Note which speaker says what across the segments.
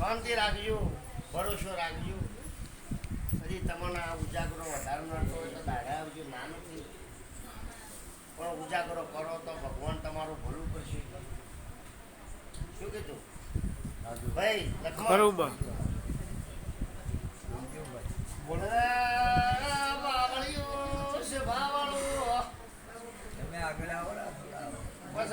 Speaker 1: શાંતિ રાખજો ભરોસો રાખજો. પછી તમને આ ઉજાગરો વધારે મળતો હોય તો દાઢા આવજો ના નથી. પણ ઉજાગરો કરો તો ભગવાન તમારું ભલું કરશે. શું કીધું? ભાઈ
Speaker 2: બરોબર.
Speaker 1: બસ.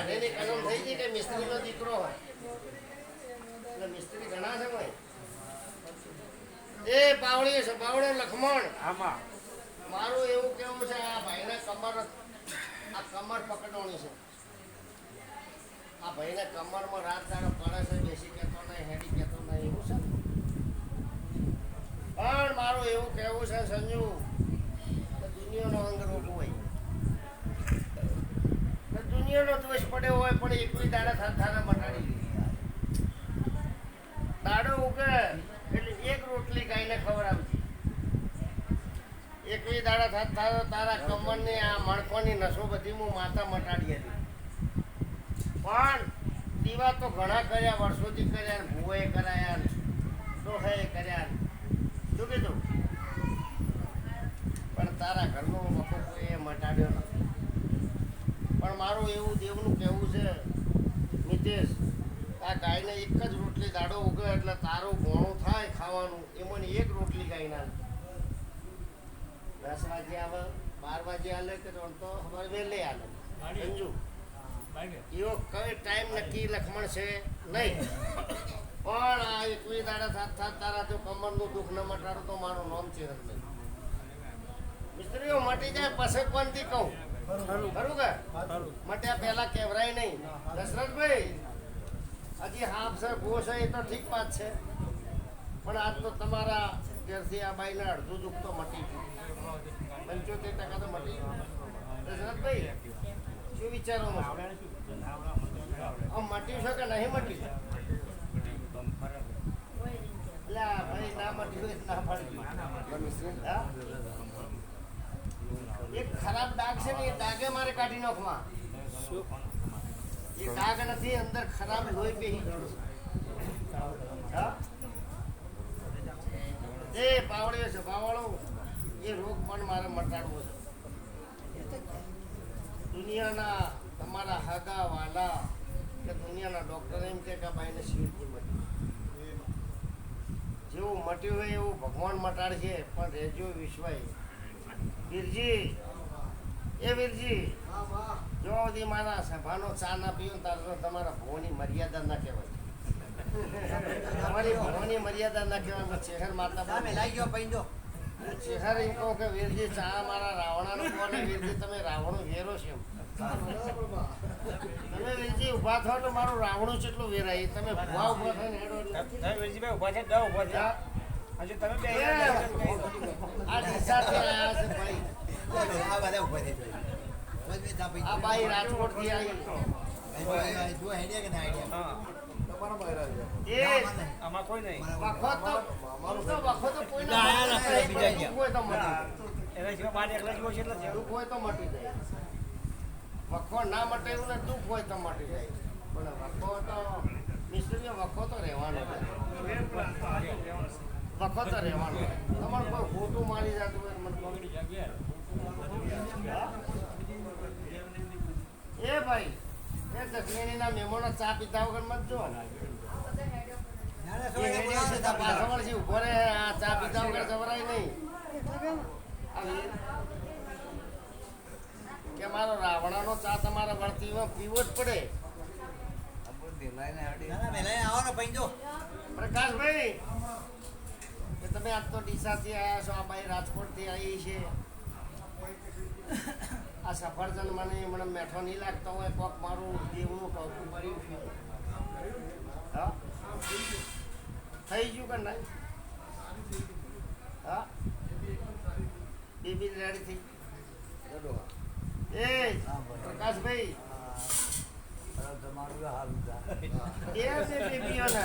Speaker 1: અઢેની કલમ થઈ ગઈ કે મિસ્ત્રીનો દીકરો હોય. એટલે મિસ્ત્રી ઘણા છે ભાઈ. એ પાવળી છે પાવળો લખમણ.
Speaker 2: આમાં.
Speaker 1: મારું એવું કેવું છે આ ભાઈને કમર આ કમર પકડવાની છે. આ ભાઈને કમરમાં રાત દાડો પડે છે બેસી કહેતો નહીં હેડી કહેતો નહીં એવું છે ને? પણ મારું એવું કહેવું છે, સંજુ દુનિયાનો અંગ રોગ હોય દુનિયાનો દ્વેષ પડ્યો હોય, પણ એકલી દાડા થારા મટાડી. દાડો ઉગે, એટલે એક રોટલી ગાયને ખવડાવતી બી દાડા થાત થાત, તારા કમરની, આ મણકોની નસો બધી હું માતા મટાડી હતી. પણ દીવા તો ઘણા કર્યા, વર્ષોથી કર્યા ભૂવે કરાયા ને કર્યા. શું કીધું? પણ તારા ઘરનો વખો કોઈએ મટાડ્યો નથી. પણ મારું એવું દેવનું કહેવું છે નિતેશ આ ગાયને એક જ રોટલી દાડો ઉગે એટલે તારું ઘોણું થાય ખાવાનું. એમાંની એક રોટલી ગાય ના દસ વાગે આવે બાર વાગે હાલે કે તો અમારે વહેલે હાલે સમજુ એવો કઈ ટાઈમ નક્કી લખમણ છે? નહીં. પણ આ એકવી દાડા સાત સાત તારા જો કમરનું દુઃખ ન મટાડો તો મારું નામ છે મિસ્ત્રીઓ મટી જાય પછી કોણથી કહું? ખરું. કે? મટ્યા પહેલા કેવરાય નહીં. દશરથભાઈ હજી હાફ છે ગો છે એ તો ઠીક વાત છે. પણ આજ તો તમારા ઘેરથી આ બાઈના અડધું દુઃખ તો મટી ગયું. પંચોતેર ટકા તો મટી ગયું. દશરથભાઈ શું વિચારો મટ્યું છે કે નહીં મટ્યું એટલે આ ભાઈ ના મટ્યું હોય તો ના પાડી હા? એક ખરાબ ડાઘ છે ને, એ ડાઘે મારે કાઢી નાખવા. એ ડાઘ નથી, અંદર ખરાબ લોહી બેહી એ પાવળીઓ છે પાવળો એ રોગ પણ મારે મટાડવો છે. દુનિયાના તમારા હાગા વાલા કે દુનિયાના ડોક્ટર એમ કે ભાઈને શિવજી મટ્યું જેવું મટ્યું હોય એવું ભગવાન મટાડશે પણ રહેજો વિશ્વાય. વીરજી એ વીરજી જો સુધી મારા સભાનો ચા ના પીવું તારો તમારા ભવની મર્યાદા ના કહેવાય. તમારી ભવની મર્યાદા ના કહેવાય ચેહર મારતા
Speaker 3: સામે લાગી ગયો પૈંજો.
Speaker 1: ચેહર એમ કહું કે વીરજી ચા મારા રાવણાનો કોને વીરજી તમે રાવણો વેરો છે એમ. તમે વીરજી ઊભા થાવ તો મારું રાવણું જેટલું વેરાય. તમે ઊભા ઊભા થઈને હેડો એટલે તમે આ આયા છે ભાઈ.
Speaker 3: આ બધા થઈ
Speaker 1: આવી
Speaker 3: જો કે ના?
Speaker 1: એ!
Speaker 2: આમાં કોઈ નહીં.
Speaker 1: વખો તો આમ તો વખો
Speaker 2: ના, આયા બીજા
Speaker 1: પણ દુઃખ તો મટી જાય.
Speaker 2: એના બાર એકલા જેવો છે એટલે છે.
Speaker 1: દુઃખ હોય તો મટી જાય. વખો ના મટે એવું ને દુઃખ હોય તો મટી જાય. પણ વખો તો મિસ્ત્રીઓ વખો તો રહેવાનો છે. વખો તો રહેવાનો. તમારે કોઈ ખોટું મારી જતું હોય એ ભાઈ એ દક્ષિણીના મહેમાનો ચા પીતા વગર મત જો. પાછળ છે, ઊભો રહે, આ ચા પીતા વગર જવરાય નહીં. કે મારો રાવણાનો ચા તમારા વર્તીમાં પીવો જ પડે. પ્રકાશભાઈ તમે આજ તો ડીસાથી આવ્યા છો આ ભાઈ રાજકોટથી આવી છે. આ સફરજન મને મને મેઠો નહીં લાગતો હોય કોક મારું દેવનું ટોપું કર્યું છે. હા? થઈ ગયું કે નહીં? હા? બેબી રેડી થઈ એ પ્રકાશભાઈ.
Speaker 3: તમારું હાલ
Speaker 1: બે બેબીઓ ને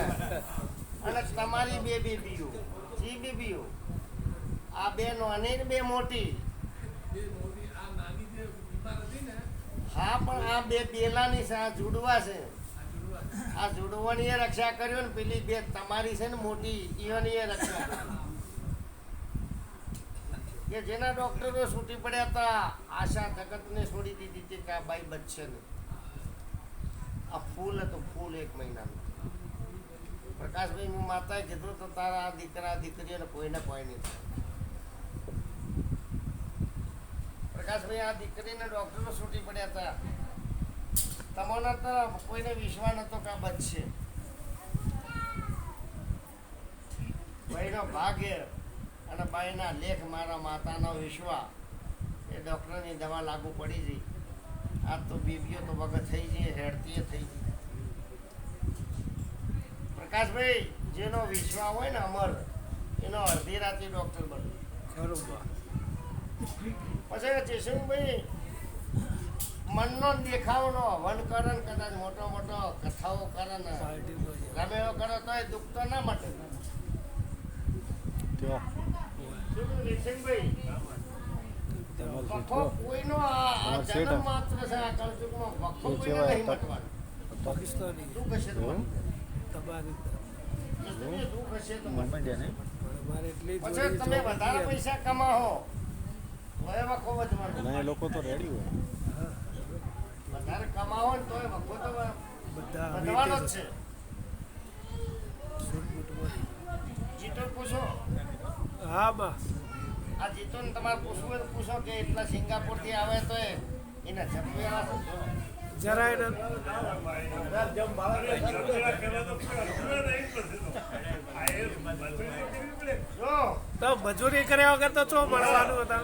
Speaker 1: અને તમારી બે બેબીઓ. જી બેબીઓ આ બે નાની ને બે મોટી હા પણ આ બે પેલાની છે આ જુડવા છે. આ જુડવાની રક્ષા કર્યો ને પેલી બે તમારી છે ને મોટી ઈઓની એ રક્ષા કે જેના ડોક્ટરો છૂટી પડ્યા હતા આશા જગતને છોડી દીધી હતી કે આ બાઈ બચશે ને આ ફૂલ હતું ફૂલ એક મહિનાનું. પ્રકાશભાઈ, હું માતાએ કીધું તો તારા આ દીકરા દીકરીઓને કોઈને કોઈ નહીં પ્રકાશભાઈ, આ દીકરીને ડોક્ટરો છૂટી પડ્યા હતા. તમને તો કોઈને વિશ્વાસ નતો કે બચશે ભાઈનો ભાગ્ય અને બાઈના લેખ મારા માતાનો વિશ્વા એ ડૉક્ટરની દવા લાગુ પડી ગઈ. આ તો બીબીઓ તો વગર થઈ જઈએ હેડતીએ થઈ ગઈ. પ્રકાશભાઈ જેનો વિશ્વાસ હોય ને અમર એનો અડધી રાતે બનવું. બને પછી જયસિંહભાઈ મનનો દેખાવનો હવન કરે ને કદાચ મોટો મોટો કથાઓ કરે ને ગમે એવો કરો તો એ દુઃખ તો ના મટે. કોઈનો માત્ર છે આ કળજુગમાં વખો કોઈને નહીં મટવાનું. શું જીતો પૂછો
Speaker 4: હા બા
Speaker 1: આ જીતો તમારે પૂછવું પૂછો કે એટલા સિંગાપુરથી આવે તો એના જપી આવે
Speaker 4: મજૂરી કર્યા વગર તો ચો મળવાનું હતા?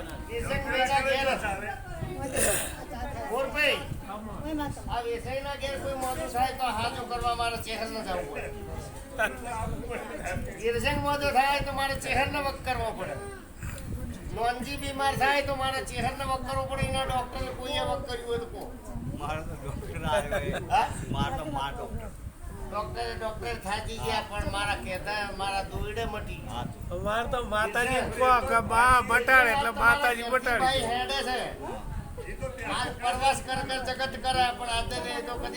Speaker 1: નોનજી બીમાર થાય તો મારે ચહેર ન વક કરવો પડે. એના ડોક્ટરે કોઈએ વક કર્યું હોય તો કહો.
Speaker 2: મારો તો ડોક્ટર આવ્યો
Speaker 1: હા?
Speaker 2: મારો મા ડોક્ટર
Speaker 1: ડોક્ટરે ડોક્ટર થાકી ગયા પણ મારા કહેતા મારા દોયડે મટી
Speaker 4: અમારે તો માતાજી કે બા મટાડે એટલે માતાજી
Speaker 1: ભાઈ હેડે છે. આજ પ્રવાસ કર કર જગત કરે પણ આજે તો કદી